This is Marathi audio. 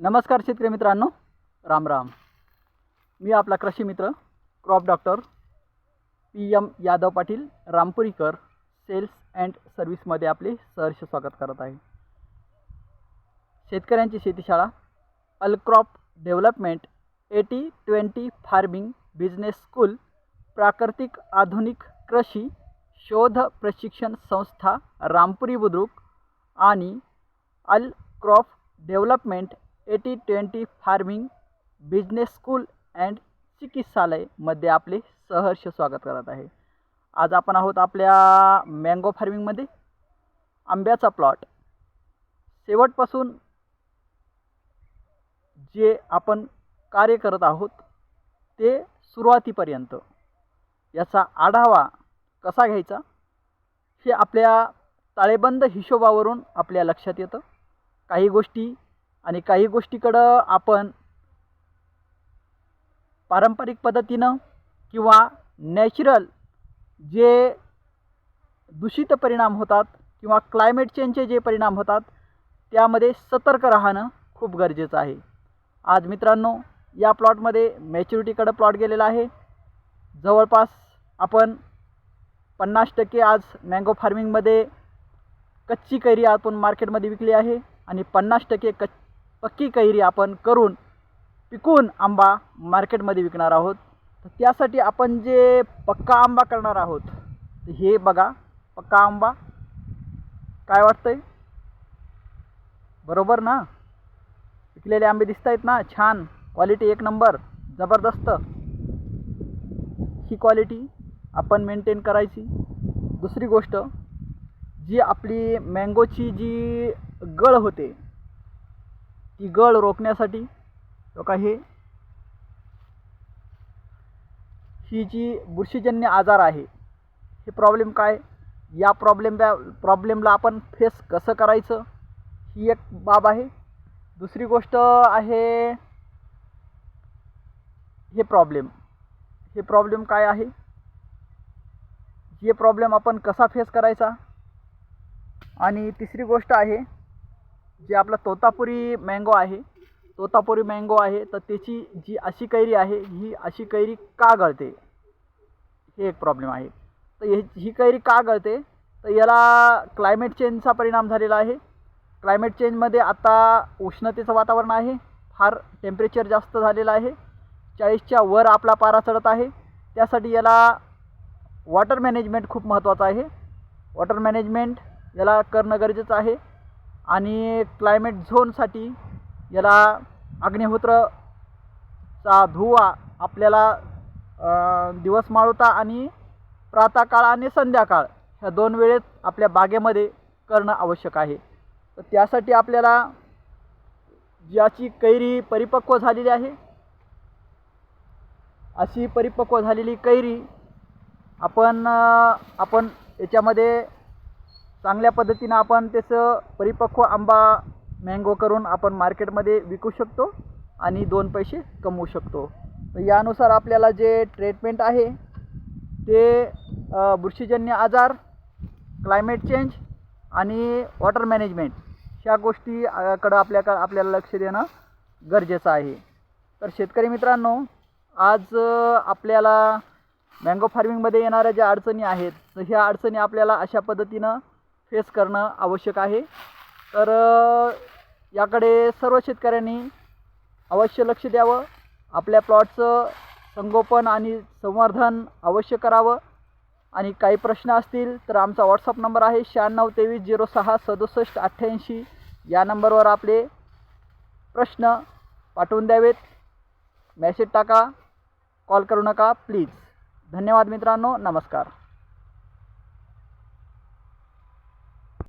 नमस्कार शेतकरी मित्रांनो. राम राम. मी आपला कृषी मित्र crop doctor P M Yadav Patil Rampurikar sales and सर्व्हिसमध्ये आपले सहर्ष स्वागत करत आहे. शेतकऱ्यांची शेतीशाळा Alcrop development eighty twenty farming business school प्राकृतिक आधुनिक कृषी शोध प्रशिक्षण संस्था रामपुरी बुद्रुक आणि Alcrop development eighty twenty farming business school and चिकित्सालयमध्ये आपले सहर्ष स्वागत करत आहे. आज आपण आहोत आपल्या मँगो फार्मिंगमध्ये आंब्याचा प्लॉट शेवटपासून जे आपण कार्य करत आहोत ते सुरुवातीपर्यंत. याचा आढावा कसा घ्यायचा? हे आपल्या ताळेबंद हिशोबावरून आपल्या लक्षात येतं. काही गोष्टी आणि काही गोष्टीकडं आपण पारंपरिक पद्धतीनं किंवा नॅचरल जे दूषित परिणाम होतात किंवा क्लायमेट चेंजचे जे परिणाम होतात त्यामध्ये सतर्क राहणं खूप गरजेचं आहे. आज मित्रांनो या प्लॉटमध्ये मॅच्युरिटीकडं प्लॉट गेलेला आहे. जवळपास आपण पन्नास टक्के आज मँगो फार्मिंगमध्ये कच्ची कैरी आपण मार्केटमध्ये विकली आहे आणि पन्नास टक्के कच् पक्की कैरी आपण करून पिकून आंबा मार्केटमध्ये विकणार आहोत. तर त्यासाठी आपण जे पक्का आंबा करणार आहोत तर हे बघा पक्का आंबा काय वाटतं आहे बरोबर ना? पिकलेले आंबे दिसत आहेत ना? छान. क्वालिटी एक नंबर जबरदस्त. ही क्वालिटी आपण मेंटेन करायची. दुसरी गोष्ट जी आपली मँगोची जी गळ होते ती गळ रोखण्यासाठी का हे ही जी बुरशीजन्य आजार आहे हे प्रॉब्लेम काय? या प्रॉब्लेम प्रॉब्लेमला आपण फेस कसं करायचं? ही एक बाब आहे. दुसरी गोष्ट आहे हे प्रॉब्लेम हे प्रॉब्लेम काय आहे? हे प्रॉब्लेम आपण कसा फेस करायचा? आणि तिसरी गोष्ट आहे जे आपला तोतापुरी मँगो आहे तोतापुरी मँगो आहे तर त्याची जी अशी कैरी आहे ही अशी कैरी का गळते? हे एक प्रॉब्लेम आहे. तर हे ही कैरी का गळते? तर याला क्लायमेट चेंजचा परिणाम झालेला आहे. क्लायमेट चेंजमध्ये आता उष्णतेचं वातावरण आहे फार टेम्परेचर जास्त झालेलं आहे. चाळीसच्या वर आपला पारा चढत आहे. त्यासाठी याला वॉटर मॅनेजमेंट खूप महत्त्वाचं आहे. वॉटर मॅनेजमेंट याला करणं गरजेचं आहे. आणि क्लायमेट झोनसाठी याला अग्निहोत्रचा धुवा आपल्याला दिवस माळवता आणि प्रातःकाळ आणि संध्याकाळ ह्या दोन वेळेत आपल्या बागेमध्ये करणं आवश्यक आहे. तर त्यासाठी आपल्याला ज्याची कैरी परिपक्व झालेली आहे अशी परिपक्व झालेली कैरी आपण आपण याच्यामध्ये चांगल्या पद्धतीनं आपण त्याचं परिपक्व आंबा मँगो करून आपण मार्केटमध्ये विकू शकतो आणि दोन पैसे कमवू शकतो. तर यानुसार आपल्याला जे ट्रीटमेंट आहे ते बुरशीजन्य आजार क्लायमेट चेंज आणि वॉटर मॅनेजमेंट ह्या गोष्टीकडं आपल्याकडं आपल्याला लक्ष देणं गरजेचं आहे. तर शेतकरी मित्रांनो आज आपल्याला मँगो फार्मिंगमध्ये येणाऱ्या ज्या अडचणी आहेत तर ह्या अडचणी आपल्याला अशा पद्धतीनं फेस करणं आवश्यक आहे. तर याकडे सर्व शेतकऱ्यांनी अवश्य लक्ष द्यावं. आपल्या प्लॉटचं संगोपन आणि संवर्धन अवश्य करावं. आणि काही प्रश्न असतील तर आमचा व्हॉट्सअप नंबर आहे शहाण्णव तेवीस झिरो सहा सदुसष्ट अठ्ठ्याऐंशी. या नंबरवर आपले प्रश्न पाठवून द्यावेत. मॅसेज टाका. कॉल करू नका. प्लीज धन्यवाद मित्रांनो. नमस्कार.